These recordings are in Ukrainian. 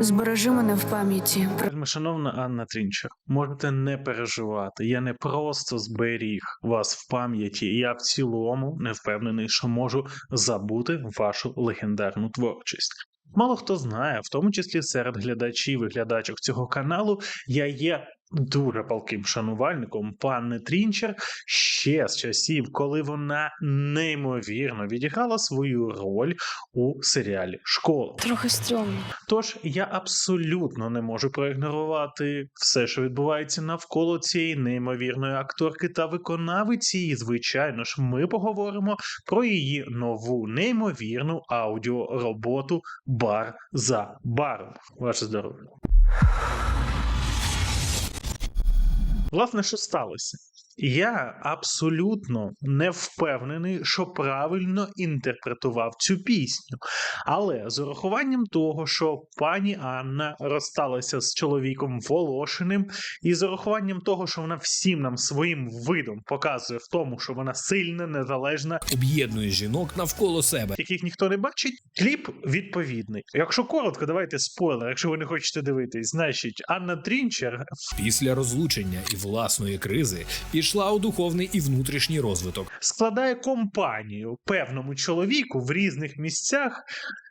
Збережи мене в пам'яті. Шановна Анна Трінчер, можете не переживати. Я не просто зберіг вас в пам'яті, я в цілому не впевнений, що можу забути вашу легендарну творчість. Мало хто знає, в тому числі серед глядачів і глядачок цього каналу, я є дуже палким шанувальником панни Трінчер ще з часів, коли вона неймовірно відіграла свою роль у серіалі Школа. Трохи стрьомно. Тож я абсолютно не можу проігнорувати все, що відбувається навколо цієї неймовірної акторки та виконавиці. І, звичайно ж, ми поговоримо про її нову неймовірну аудіороботу Бар за баром. Ваше здоров'я. Власне, що сталося? Я абсолютно не впевнений, що правильно інтерпретував цю пісню. Але з урахуванням того, що пані Анна розсталася з чоловіком Волошиним, і з урахуванням того, що вона всім нам своїм видом показує в тому, що вона сильна, незалежна, об'єднує жінок навколо себе. яких ніхто не бачить, кліп відповідний. Якщо коротко, давайте спойлер. Якщо ви не хочете дивитись, значить Анна Трінчер Після розлучення і власної кризи пішла у духовний і внутрішній розвиток. складає компанію певному чоловіку в різних місцях,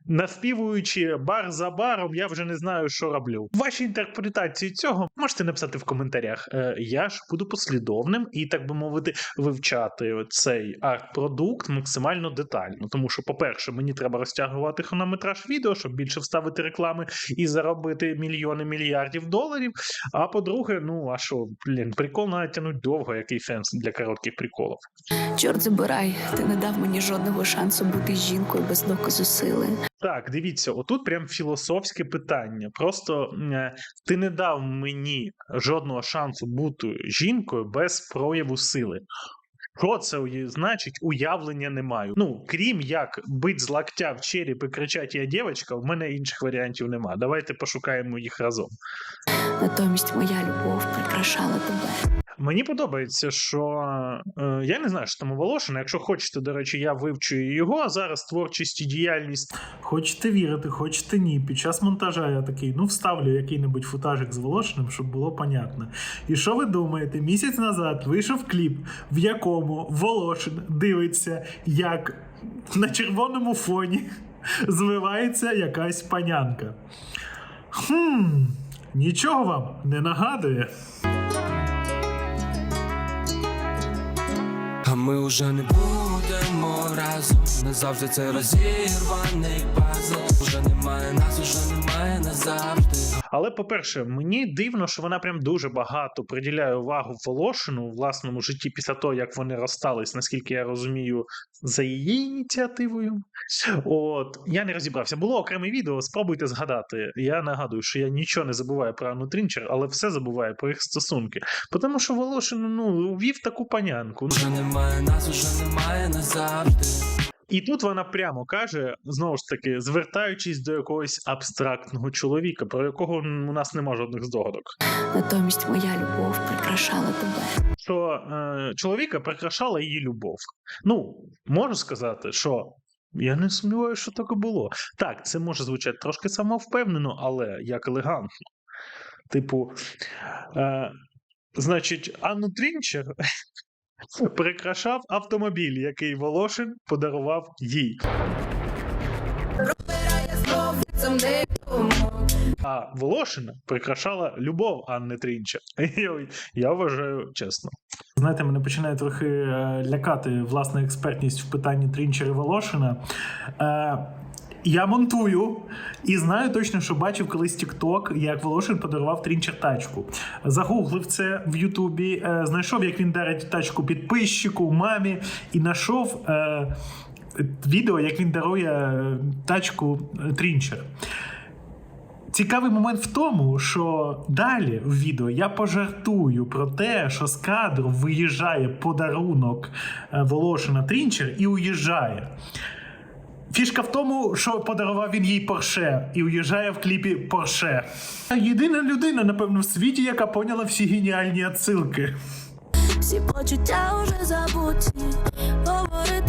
наспівуючи бар за баром, я вже не знаю, що роблю. Ваші інтерпретації цього можете написати в коментарях. Е, Я ж буду послідовним і, так би мовити, вивчати цей арт-продукт максимально детально. Тому що, по-перше, мені треба розтягувати хронометраж відео, щоб більше вставити реклами і заробити мільйони мільярдів доларів. А по-друге, ну а що, блін, прикол навіть тянуть довго, який сенс для коротких приколів. Чорт забирай, ти не дав мені жодного шансу бути жінкою без доказу сили. Так, дивіться, отут прям філософське питання. Просто е, ти не дав мені жодного шансу бути жінкою без прояву сили. Що це значить? Уявлення не маю. Ну, крім як бить з локтя в череп і кричати я дівчинка, в мене інших варіантів нема. Давайте пошукаємо їх разом. Натомість моя любов прикрашала тебе. Мені подобається, що е, я не знаю, що там у Волошина. Якщо хочете, до речі, я вивчу його, а зараз творчість і діяльність Хочете вірити, хочете ні. Під час монтажа я такий, ну вставлю який-небудь футажик з Волошиним, щоб було понятно. І що ви думаєте? Місяць назад вийшов кліп, в якому Волошин дивиться, як на червоному фоні звивається якась панянка. Хм, нічого вам не нагадує. Ми уже не будемо разом. Назавжди це розірваний пазл. Уже немає нас, уже немає назавжди. Але, по-перше, мені дивно, що вона прям дуже багато приділяє увагу Волошину у власному житті після того, як вони розстались, наскільки я розумію, за її ініціативою. От я не розібрався. Було окреме відео, спробуйте згадати. Я нагадую, що я нічого не забуваю про Анну Трінчер, але все забуваю про їх стосунки. Тому що Волошин ну, вів таку панянку. Уже немає нас, уже немає назавжди. І тут вона прямо каже, знову ж таки, звертаючись до якогось абстрактного чоловіка, про якого у нас нема жодних здогадок. Натомість моя любов прикрашала тебе. що е, чоловіка прикрашала її любов. Ну, можу сказати, що я не сумніваюся, що так і було. Так, це може звучати трошки самовпевнено, але як елегантно. Типу, е, значить, Анну Трінчер прикрашав автомобіль, який Волошин подарував їй. А Волошина прикрашала любов Анни Трінчер. Я- Я вважаю чесно. Знаєте, мене починає трохи е, лякати власна експертність в питанні Трінчера і Волошина. Я монтую і знаю точно, що бачив колись TikTok, як Волошин подарував Трінчер тачку. Загуглив це в Ютубі, е, знайшов, як він дарить тачку підписчику, мамі, і знайшов е, відео, як він дарує е, тачку е, Трінчер. Цікавий момент в тому, що далі в відео я пожартую про те, що з кадру виїжджає подарунок Волошина Трінчер і уїжджає. Фішка в тому, що подарував він їй Порше і уїжджає в кліпі Порше. Єдина людина, напевно, в світі, яка поняла всі геніальні отсилки. Всі почуття вже забуті,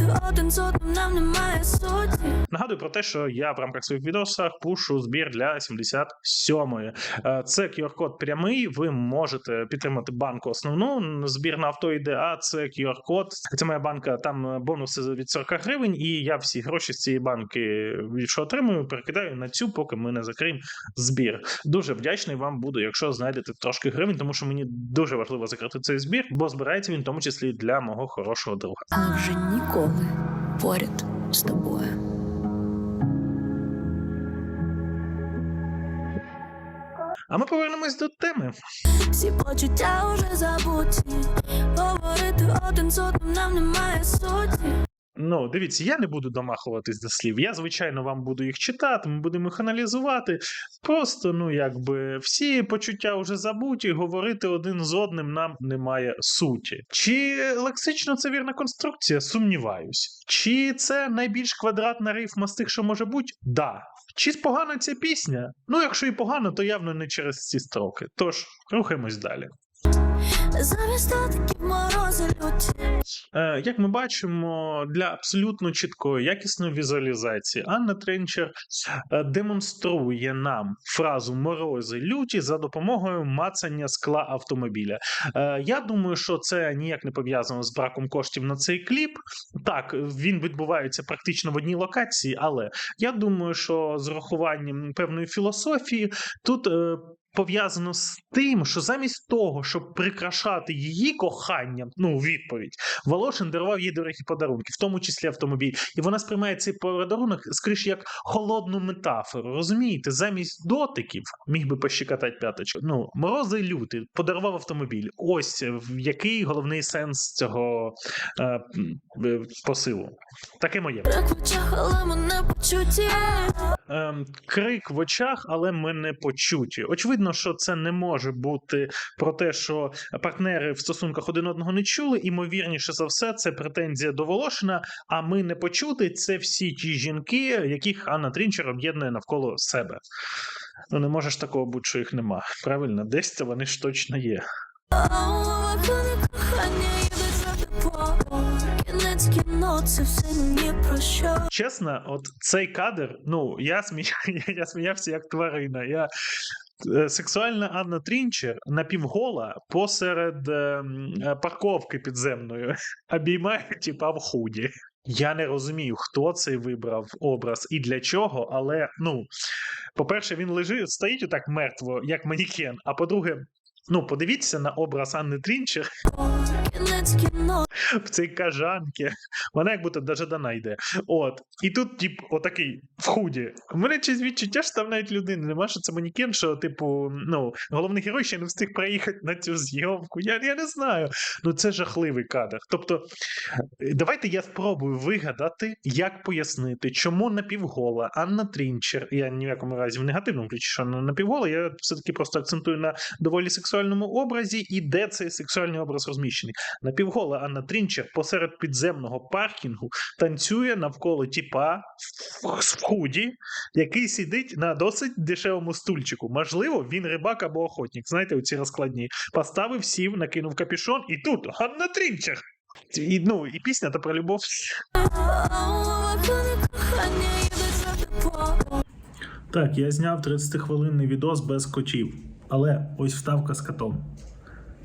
говорити один з одним нам немає суті. Нагадую про те, що я в рамках своїх відосах пушу збір для 77-ї. Е, Це QR-код прямий. Ви можете підтримати банку основну. Збір на авто йде, а це QR-код. Це моя банка, там е, бонуси від 40 гривень, і я всі гроші з цієї банки, що отримую, перекидаю на цю, поки ми не закриємо збір. Дуже вдячний вам буду, якщо знайдете трошки гривень, тому що мені дуже важливо закрити цей збір, бо збирається він в тому числі для мого хорошого друга. Але вже ніколи поряд з тобою. А ми повернемось до теми. Всі почуття вже забуті. Говорити один з одним нам немає суті. Ну, дивіться, я не буду домахуватись до слів. Я, звичайно, вам буду їх читати, ми будемо їх аналізувати. Просто, ну, якби всі почуття вже забуті, говорити один з одним нам немає суті. Чи лексично це вірна конструкція? Сумніваюсь. Чи це найбільш квадратна рифма з тих, що може бути? Да. Чи погана ця пісня? Ну, якщо і погано, то явно не через ці строки. Тож, рухаємось далі. Замість морози люті. Е, Як ми бачимо, для абсолютно чіткої, якісної візуалізації Анна Тренчер е, демонструє нам фразу морози люті за допомогою мацання скла автомобіля. Е, Я думаю, що це ніяк не пов'язано з браком коштів на цей кліп. Так, він відбувається практично в одній локації, але я думаю, що з урахуванням певної філософії тут. Е, Пов'язано з тим, що замість того, щоб прикрашати її коханням, ну відповідь, Волошин дарував їй дорогі подарунки, в тому числі автомобіль. І вона сприймає цей подарунок скоріше як холодну метафору. Розумієте, замість дотиків міг би пощекотати п'яточку. Ну, морози люти подарував автомобіль. Ось який головний сенс цього е, е, посилу. Таке моє. Брак в очах, але мене. Ем, крик в очах, але ми не почуті. Очевидно, що це не може бути про те, що партнери в стосунках один одного не чули. Імовірніше за все, це претензія до Волошина. А ми не почути це всі ті жінки, яких Анна Трінчер об'єднує навколо себе. Ну не можеш такого бути, що їх нема. Правильно, десь це вони ж точно є. Чесно, от цей кадр, ну я смія... я сміявся як тварина. Я сексуальна Анна Трінчер напівгола посеред е, е, парковки підземної обіймає типа в худі. Я не розумію, хто цей вибрав образ і для чого, але ну, по-перше, він лежить, стоїть отак мертво, як манікен. А по-друге, ну подивіться на образ Анни Трінчер Кінець кіно, в цій кажанці. Вона як будто даже дана йде. От. І тут, тип, отакий в худі. У мене чись відчуття, що там навіть людини нема, що це манікен, що, типу, ну, головний герой ще не встиг приїхати на цю зйомку. Я, я не знаю. Ну це жахливий кадр. Тобто, давайте я спробую вигадати, як пояснити, чому напівгола Анна Трінчер, я ні в якому разі в негативному ключі, що вона напівгола, я все-таки просто акцентую на доволі сексуальному образі, і де цей сексуальний образ розміщений. Напівгола Анна Трінчер посеред підземного паркінгу танцює навколо тіпа в худі, який сидить на досить дешевому стульчику. Можливо, він рибак або охотник. Знаєте, оці розкладні. Поставив, сів, накинув капюшон, і тут Анна Трінчер. І, ну, і пісня то про любов. Так, я зняв 30-хвилинний відос без котів. Але ось вставка з котом.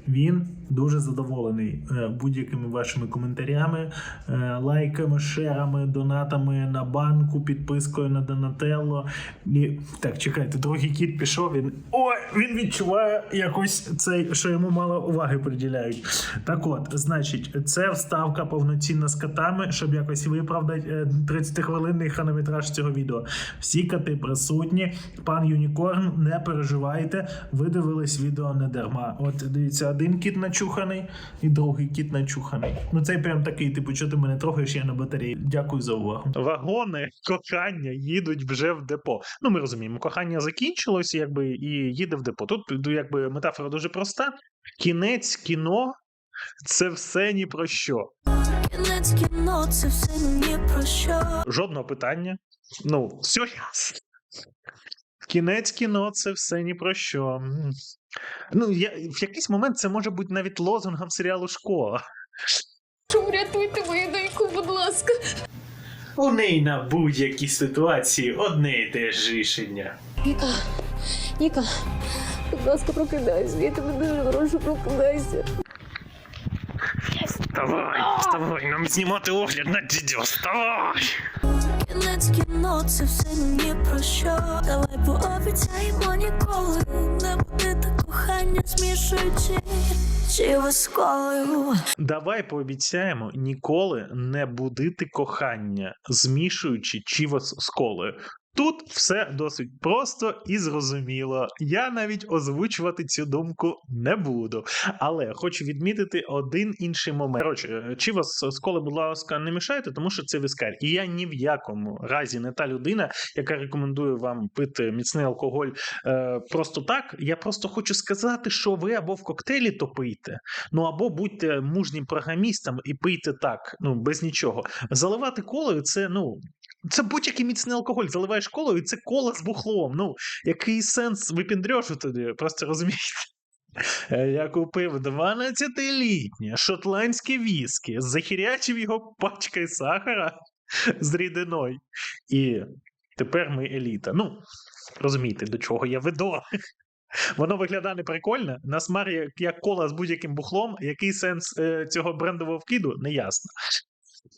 Він дуже задоволений е, будь-якими вашими коментарями, е, лайками, шерами, донатами на банку, підпискою на Донателло. І так, чекайте, другий кіт пішов. Він ой, він відчуває якось цей, що йому мало уваги приділяють. Так от, значить, це вставка повноцінна з котами, щоб якось виправдати 30-хвилинний хронометраж цього відео. Всі коти присутні. Пан Юнікорн, не переживайте, ви дивились відео не дарма. От дивіться, один кіт начуханий і другий кіт начуханий. Ну цей прям такий, типу, що ти мене трогаєш, я на батареї. Дякую за увагу. Вагони кохання їдуть вже в депо. Ну, ми розуміємо, кохання закінчилось, якби, і їде в депо. Тут ну, якби метафора дуже проста. Кінець кіно це все ні про що. Кінець кіно, це все ні про що. Жодного питання. Ну, все. Кінець кіно це все ні про що. Ну, я, в якийсь момент це може бути навіть лозунгом серіалу Школа. Врятуйте мою доньку, будь ласка. У неї на будь-якій ситуації одне і те ж рішення. Ніка, Ніка, будь ласка, прокидайся. Я тебе дуже прошу, прокидайся. Вставай, вставай, нам знімати огляд на дідьо, вставай! Кінець кіно, це все ні про що. Давай пообіцяємо ніколи не буде кохання, змішуючи чи з. Давай пообіцяємо ніколи не будити кохання, змішуючи чівос з колою. Тут все досить просто і зрозуміло. Я навіть озвучувати цю думку не буду. Але хочу відмітити один інший момент. Коротше, чівос з коли, будь ласка, не мішайте, тому що це вискар. І я ні в якому разі не та людина, яка рекомендує вам пити міцний алкоголь е, просто так. Я просто хочу сказати, що ви або в коктейлі то пийте, ну або будьте мужнім програмістом і пийте так, ну без нічого. Заливати колою це ну. Це будь-який міцний алкоголь. Заливаєш колою, і це кола з бухлом. Ну, який сенс випіндрьошу тоді, просто розумієте. Е, Я купив 12-літнє шотландське віскі, захірячив його пачкою сахара з рідиною. І тепер ми еліта. Ну, розумієте, до чого я веду. Воно виглядає не прикольно. На смак як, як кола з будь-яким бухлом. Який сенс е, цього брендового вкиду, не ясно.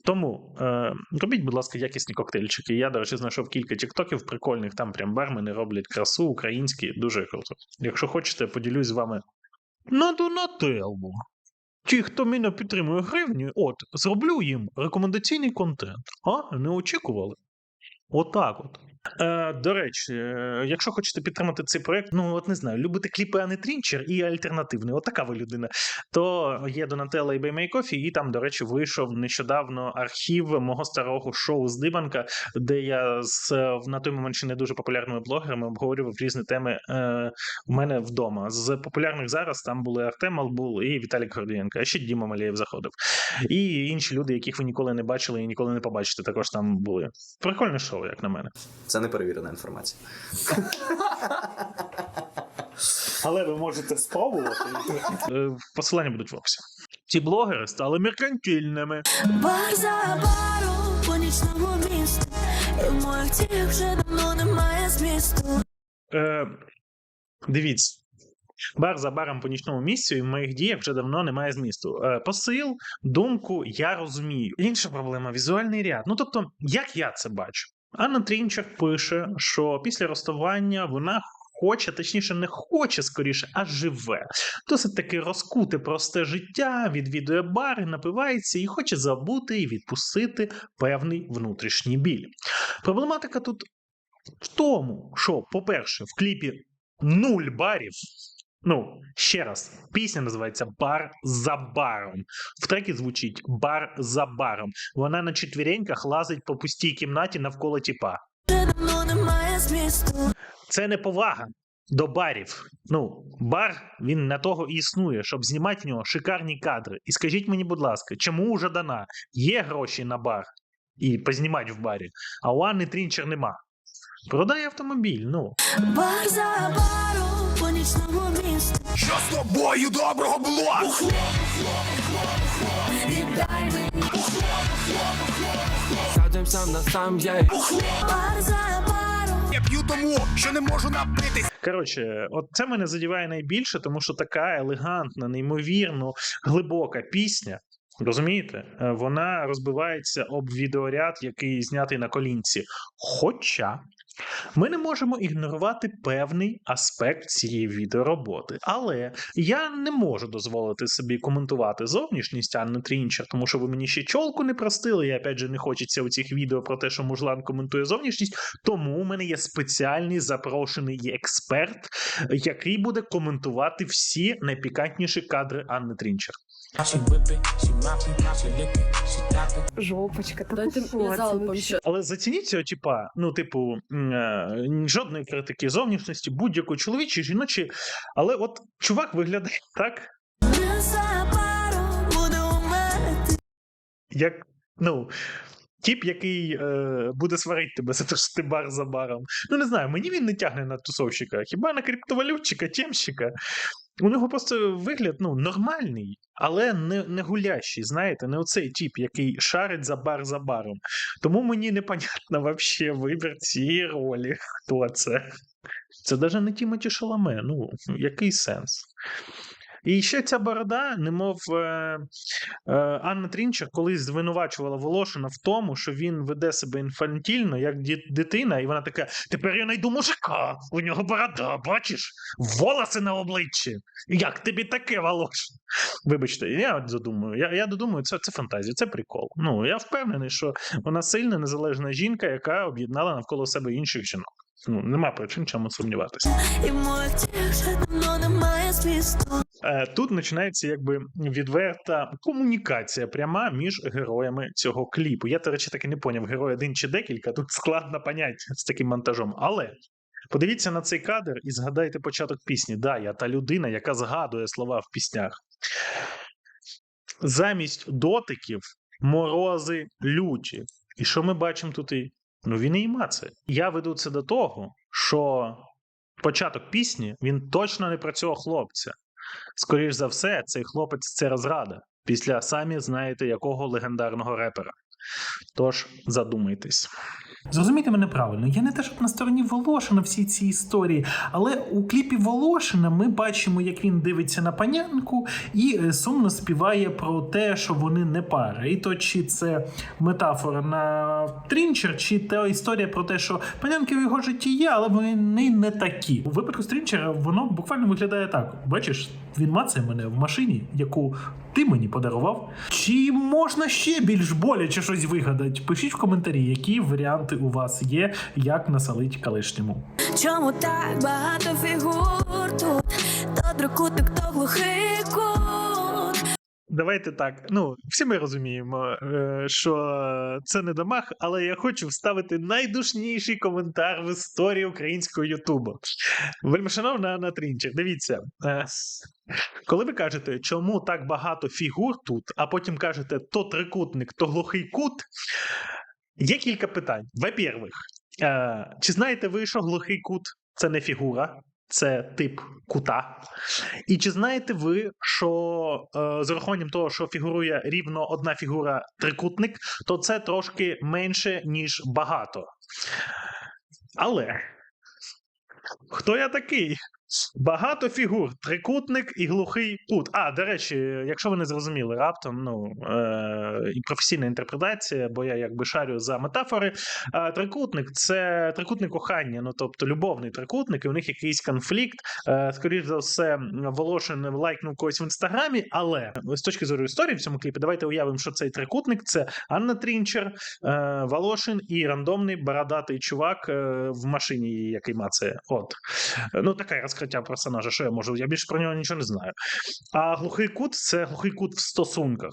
Тому е, робіть, будь ласка, якісні коктейльчики. Я, до речі, знайшов кілька тіктоків прикольних, там прям бармени роблять красу, українські, дуже круто. Якщо хочете, поділюсь з вами на Донателло. Ті, хто мене підтримує гривні, от, зроблю їм рекомендаційний контент. А? Не очікували? Отак от. Е, до речі, е, якщо хочете підтримати цей проект, ну от не знаю, любите кліпи Ани Трінчер і альтернативний, от така ви людина, то є Донателла і Беймей Кофі, і там, до речі, вийшов нещодавно архів мого старого шоу з Дибанка, де я з е, на той момент ще не дуже популярними блогерами обговорював різні теми е, в мене вдома. З популярних зараз там були Артем Албул і Віталік Гордієнко, а ще Діма Малєєв заходив. І інші люди, яких ви ніколи не бачили і ніколи не побачите, також там були. Прикольне шоу, як на мене. Це не перевірена інформація. Але ви можете спробувати. Е, Посилання будуть в описі. Ці блогери стали меркантильними. Бар за баром по нічному місту. І в моїх діях вже давно немає змісту. Е, дивіться. Бар за баром по нічному місцю, і в моїх діях вже давно немає змісту. Е, посил, думку я розумію. Інша проблема візуальний ряд. Ну тобто, як я це бачу? Анна Трінчак пише, що після розставання вона хоче, точніше, не хоче скоріше, а живе. Досить таки розкуте просте життя, відвідує бари, напивається і хоче забути і відпустити певний внутрішній біль. Проблематика тут в тому, що, по-перше, в кліпі нуль барів. Ну, ще раз, пісня називається Бар за баром. В трекі звучить Бар за баром. Вона на четвіреньках лазить по пустій кімнаті навколо тіпа. Це не повага до барів. Ну, бар він на того і існує, щоб знімати в нього шикарні кадри. І скажіть мені, будь ласка, чому у Жадана є гроші на бар і познімати в барі, а у Анни Трінчер нема? Продай автомобіль, ну. Бар за баром по нічному місту. Що з тобою доброго було? Сядем сам на сам, я Бар за баром. Я п'ю тому, що не можу напитись. Коротше, от це мене задіває найбільше, тому що така елегантна, неймовірно глибока пісня. Розумієте, Е, вона розбивається об відеоряд, який знятий на колінці. Хоча ми не можемо ігнорувати певний аспект цієї відеороботи. Але я не можу дозволити собі коментувати зовнішність Анни Трінчер, тому що ви мені ще чолку не простили, і опять же не хочеться у цих відео про те, що мужлан коментує зовнішність. Тому у мене є спеціальний запрошений експерт, який буде коментувати всі найпікантніші кадри Анни Трінчер. Жопочка, Дайте мені залпом ще. Але зацініть цього типа, ну, типу, м, е, жодної критики зовнішності, будь-якої чоловічої, жіночої. Але от чувак виглядає так, як. Ну, Тіп, який е, буде сварити тебе за те, що ти бар за баром. Ну, не знаю, мені він не тягне на тусовщика, хіба на криптовалютчика, темщика. У нього просто вигляд ну, нормальний, але не, не гулящий, знаєте, не оцей тіп, який шарить за бар за баром. Тому мені непонятно вообще вибір цієї ролі. Хто це? Це навіть не Тімоті Шаламе. Ну, який сенс? І ще ця борода, немов е, е, Анна Трінчер колись звинувачувала Волошина в тому, що він веде себе інфантільно, як дитина, і вона така: тепер я найду мужика, у нього борода, бачиш? Волоси на обличчі. Як тобі таке, Волошин? Вибачте, я задумую. Я, я додумаю, це, це фантазія, це прикол. Ну, я впевнений, що вона сильна, незалежна жінка, яка об'єднала навколо себе інших жінок. Ну, нема причин чому сумніватися. Тут починається якби відверта комунікація пряма між героями цього кліпу. Я, до речі, так і не поняв, герой один чи декілька. Тут складно понять з таким монтажом. Але подивіться на цей кадр і згадайте початок пісні. Да, я та людина, яка згадує слова в піснях. Замість дотиків морози люті. І що ми бачимо тут? Ну він і мацає. Я веду це до того, що початок пісні він точно не про цього хлопця. Скоріш за все, цей хлопець це розрада після самі знаєте якого легендарного репера. Тож задумайтесь. Зрозумійте мене правильно, я не те, щоб на стороні Волошина всій цій історії, але у кліпі Волошина ми бачимо, як він дивиться на панянку і е, сумно співає про те, що вони не пара. І то чи це метафора на Трінчер, чи та історія про те, що панянки в його житті є, але вони не такі. У випадку з Трінчера воно буквально виглядає так: бачиш, він мацає мене в машині, яку ти мені подарував. Чи можна ще більш боляче щось вигадати? Пишіть в коментарі, які варіанти у вас є, як насолить колишньому. Чому так багато фігур тут? То трикутник, то глухий кут. Давайте так. Ну, всі ми розуміємо, е, що це не дамаг, але я хочу вставити найдушніший коментар в історії українського Ютубу. Вельмишановна Анна Трінчер, дивіться. Коли ви кажете, чому так багато фігур тут, а потім кажете то трикутник, то глухий кут, є кілька питань. Во-первых, е, чи знаєте ви, що глухий кут це не фігура, це тип кута? І чи знаєте ви, що е, з урахуванням того, що фігурує рівно одна фігура трикутник, то це трошки менше, ніж багато. Але хто я такий? Багато фігур, трикутник і глухий кут. А, до речі, якщо ви не зрозуміли раптом, ну е- професійна інтерпретація, бо я якби шарю за метафори. Е- трикутник це трикутник кохання, ну тобто любовний трикутник, і у них якийсь конфлікт. Е- скоріш за все, Волошин лайкнув когось в інстаграмі, але з точки зору історії в цьому кліпі, давайте уявимо, що цей трикутник це Анна Трінчер, е- Волошин і рандомний бородатий чувак е- в машині, який мацає. От. Ну, така таке розкриття персонажа, що я можу, я більше про нього нічого не знаю. А глухий кут це глухий кут в стосунках.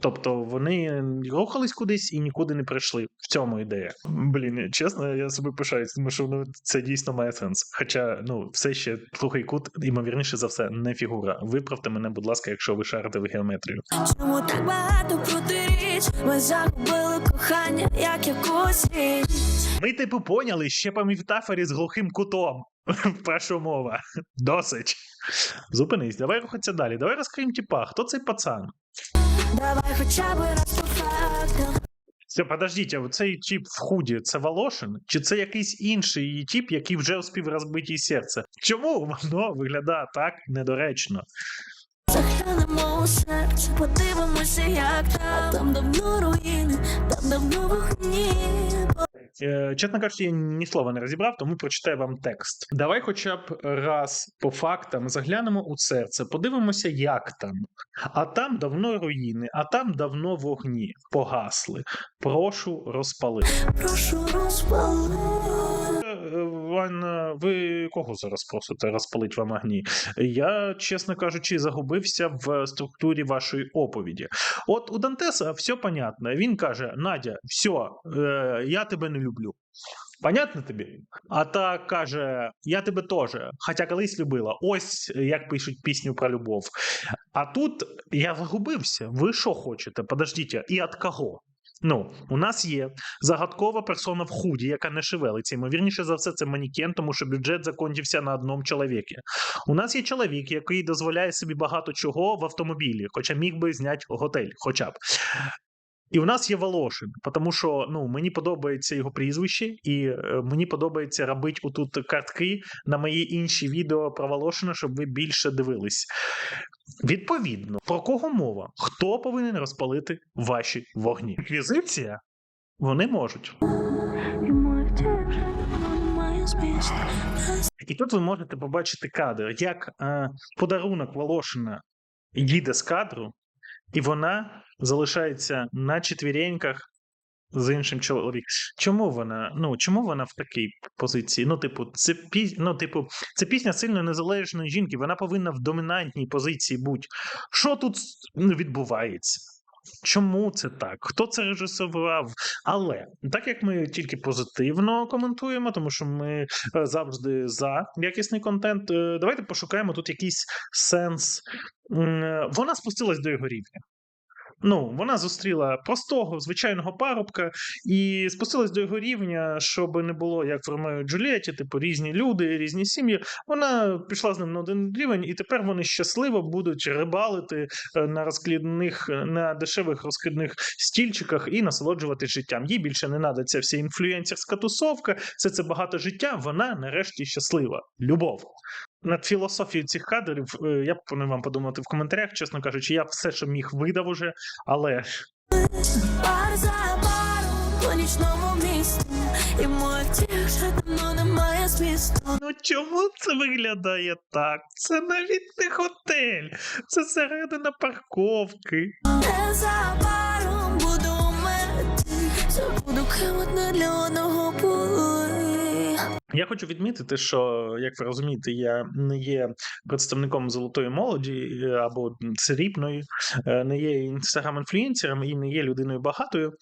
Тобто вони рухались кудись і нікуди не прийшли. В цьому ідея. Блін, чесно, я собі пишаюсь, тому що ну, це дійсно має сенс. Хоча, ну, все ще глухий кут, ймовірніше за все, не фігура. Виправте мене, будь ласка, якщо ви шарите в геометрію. Чому так багато протиріч? Ми загубили кохання, як якусь річ. Ми, типу, поняли ще по метафорі з глухим кутом. Що мова? Досить. Зупинись, давай рухатися далі. Давай розкриємо типа, хто цей пацан? Давай хоча б раз по фактам. Все, подождіть, а цей тип в худі це Волошин? Чи це якийсь інший тип, який вже успів розбити серце? Чому воно виглядає так недоречно? Заглянемо у серце, подивимося, як там. Там давно руїни, там давно вогні. Е, чесно кажучи, я ні слова не розібрав, тому прочитаю вам текст. Давай, хоча б раз по фактам заглянемо у серце, подивимося, як там. А там давно руїни, а там давно вогні погасли. Прошу розпали. Прошу розпали. Е, ви кого зараз просите розпалить вам огні? Я, чесно кажучи, загубився в структурі вашої оповіді. От у Дантеса все понятно. Він каже: Надя, все, е, я тебе не люблю. Понятно тобі? А та каже: Я тебе теж, хоча колись любила. Ось як пишуть пісню про любов. А тут я загубився. Ви що хочете? Подождіть, і від кого? Ну, у нас є загадкова персона в худі, яка не шевелиться. Ймовірніше за все, це манікен, тому що бюджет закончився на одному чоловікі. У нас є чоловік, який дозволяє собі багато чого в автомобілі, хоча міг би зняти готель, хоча б. І у нас є Волошин, тому що ну, мені подобається його прізвище, і е, мені подобається робити отут картки на мої інші відео про Волошина, щоб ви більше дивились. Відповідно, про кого мова? Хто повинен розпалити ваші вогні? Інквізиція? Вони можуть. І тут ви можете побачити кадр, як е, подарунок Волошина їде з кадру, і вона залишається на четвіреньках з іншим чоловіком. Чому вона? Ну чому вона в такій позиції? Ну, типу, це пі... ну, типу, це пісня сильно незалежної жінки. Вона повинна в домінантній позиції бути. Що тут відбувається? Чому це так? Хто це режисував? Але так як ми тільки позитивно коментуємо, тому що ми е, завжди за якісний контент, е, давайте пошукаємо тут якийсь сенс. Е, Вона спустилась до його рівня. Ну, вона зустріла простого звичайного парубка і спустилась до його рівня, щоб не було як в Ромео і типу різні люди, різні сім'ї. Вона пішла з ним на один рівень, і тепер вони щасливо будуть рибалити е, на розкладних, на дешевих розкидних стільчиках і насолоджуватись життям. Їй більше не треба ця вся інфлюенсерська тусовка, все це багато життя. Вона нарешті щаслива. Любов. Над філософією цих кадрів е, я пропоную вам подумати в коментарях, чесно кажучи, я все, що міг, видав уже, але Пар за по нічному місту. І мой втік давно немає змісту. ну чому це виглядає так? Це навіть не готель, це середина парковки. Незабаром буду умерти. Забуду, ким одне для одного були. Я хочу відмітити, що як ви розумієте, я не є представником золотої молоді е, або срібної, е, не є інстаграм-інфлюенсером і не є людиною багатою.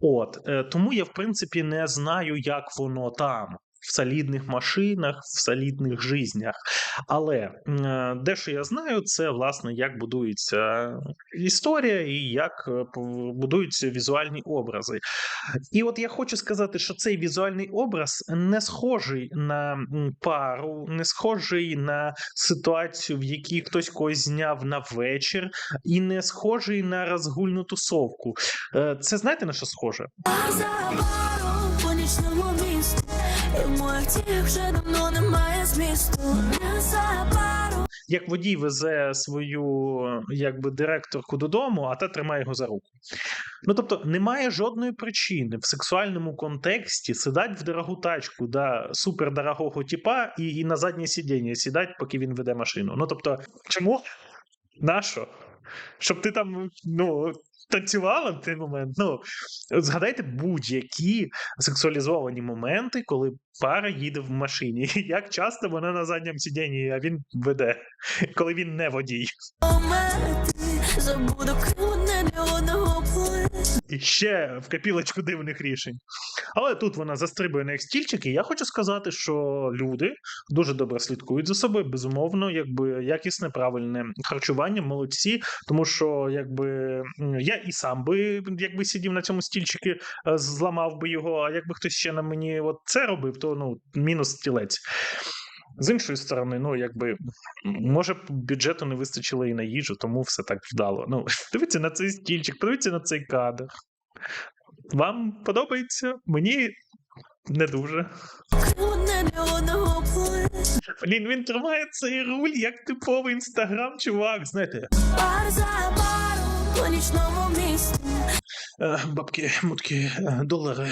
От е, тому я в принципі не знаю, як воно там. В солідних машинах, в солідних жизнях. Але е, дещо я знаю, це власне як будується історія і як е, будуються візуальні образи. І от я хочу сказати, що цей візуальний образ не схожий на пару, не схожий на ситуацію, в якій хтось когось зняв на вечір, і не схожий на розгульну тусовку. Е, Це знаєте на що схоже? Пар за паром по нічному. Як водій везе свою якби директорку додому, а та тримає його за руку. Ну тобто немає жодної причини в сексуальному контексті сідати в дорогу тачку да, супердорогого типа і, і на заднє сидіння сідати, поки він веде машину. Ну тобто, чому? Нащо? Щоб ти там ну, танцювала в той момент. Ну, згадайте будь-які сексуалізовані моменти, коли пара їде в машині. Як часто вона на задньому сидінні, а він веде, коли він не водій. Забуду, для одного. І ще в копілочку дивних рішень. Але тут вона застрибує на їх стільчик, і я хочу сказати, що люди дуже добре слідкують за собою. Безумовно, якби якісне, правильне харчування, молодці. Тому що, якби я і сам би, якби сидів на цьому стільчику, е, зламав би його. А якби хтось ще на мені от це робив, то ну мінус стілець. З іншої сторони, ну якби може б бюджету не вистачило і на їжу, тому все так вдало. Ну, дивіться на цей стільчик, подивіться на цей кадр. Вам подобається? Мені не дуже. Блін, він тримає цей руль як типовий інстаграм, чувак. Знаєте, Пар за паром по нічному місту. Е, бабки, мутки, доллары, долари,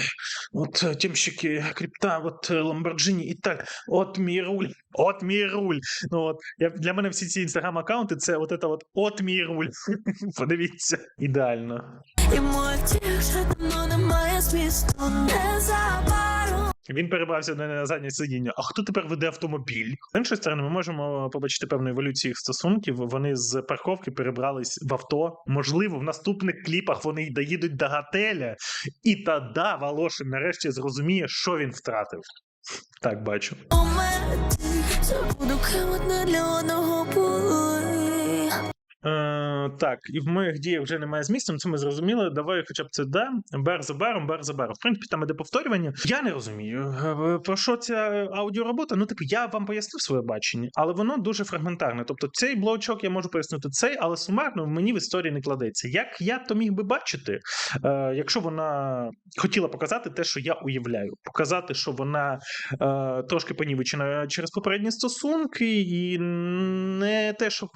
от е, тімщики, крипта, от Ламборджині і так. От мій руль, от мій руль. Ну от я для мене всі ці інстаграм-аккаунти це от це от, от мій руль. Подивіться, ідеально. І мой давно немає змісту. Незабаром Він перебрався на заднє сидіння. А хто тепер веде автомобіль? З іншої сторони, ми можемо побачити певну еволюцію їх стосунків. Вони з парковки перебрались в авто. Можливо, в наступних кліпах вони й доїдуть до готеля, і тоді Волошин нарешті зрозуміє, що він втратив. Так бачу. Забуду, для одного. Е, Е, так, і в моїх діях вже немає змісту, це ми зрозуміли. Давай хоча б це да. Бар за баром, бар за баром. В принципі, там іде повторювання. Я не розумію, е, про що ця аудіоробота. Ну, типу, я вам пояснив своє бачення, але воно дуже фрагментарне. Тобто, цей блочок я можу пояснити цей, але сумарно мені в історії не кладеться. Як я то міг би бачити, е, якщо вона хотіла показати те, що я уявляю, показати, що вона е, трошки понівечена через попередні стосунки, і не те, щоб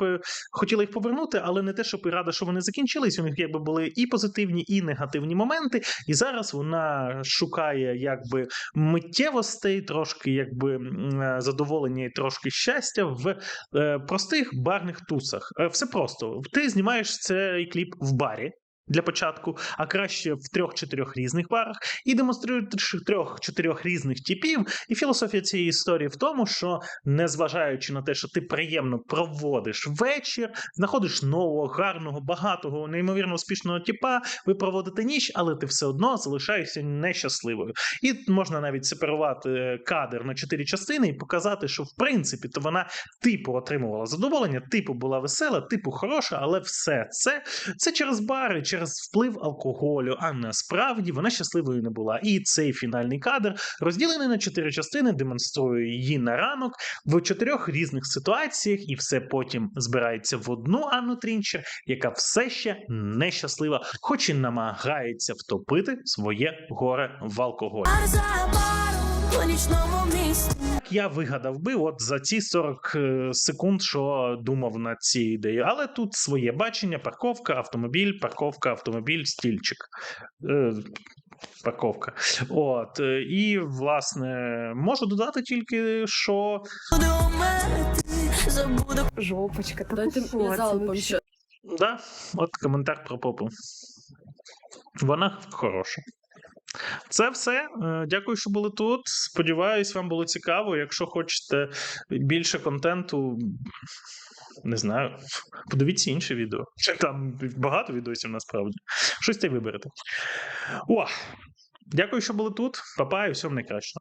хотіла їх повернути, але не те, щоб і рада, що вони закінчились. У них якби були і позитивні, і негативні моменти. І зараз вона шукає якби миттєвостей, трошки якби е, задоволення і трошки щастя в е, простих барних тусах. Е, Все просто. Ти знімаєш цей кліп в барі. Для початку, а краще в трьох-чотирьох різних барах, і демонструєш трьох-чотирьох різних типів. І філософія цієї історії в тому, що незважаючи на те, що ти приємно проводиш вечір, знаходиш нового, гарного, багатого, неймовірно успішного типа, ви проводите ніч, але ти все одно залишаєшся нещасливою. І можна навіть сепарувати кадр на чотири частини і показати, що в принципі то вона типу отримувала задоволення, типу була весела, типу хороша, але все це, це через бари, через вплив алкоголю. А насправді вона щасливою не була. І цей фінальний кадр, розділений на чотири частини, демонструє її на ранок в чотирьох різних ситуаціях, і все потім збирається в одну Анну Трінчер, яка все ще нещаслива, хоч і намагається втопити своє горе в алкоголі. У нічному місті. Я вигадав би от за ці 40 е, секунд, що думав над цією ідеєю. Але тут своє бачення: парковка, автомобіль, парковка, автомобіль, стільчик. Е, Парковка. От. е, І, власне, можу додати тільки, що забуду Жопочка, дайте мені залпом ще. Да, от коментар про попу. Вона хороша. Це все. Е, Дякую, що були тут. Сподіваюсь, вам було цікаво. Якщо хочете більше контенту, не знаю, подивіться інше відео. Там багато відосів насправді. Щось ти виберете. О! Дякую, що були тут. Папа, і всього найкращого.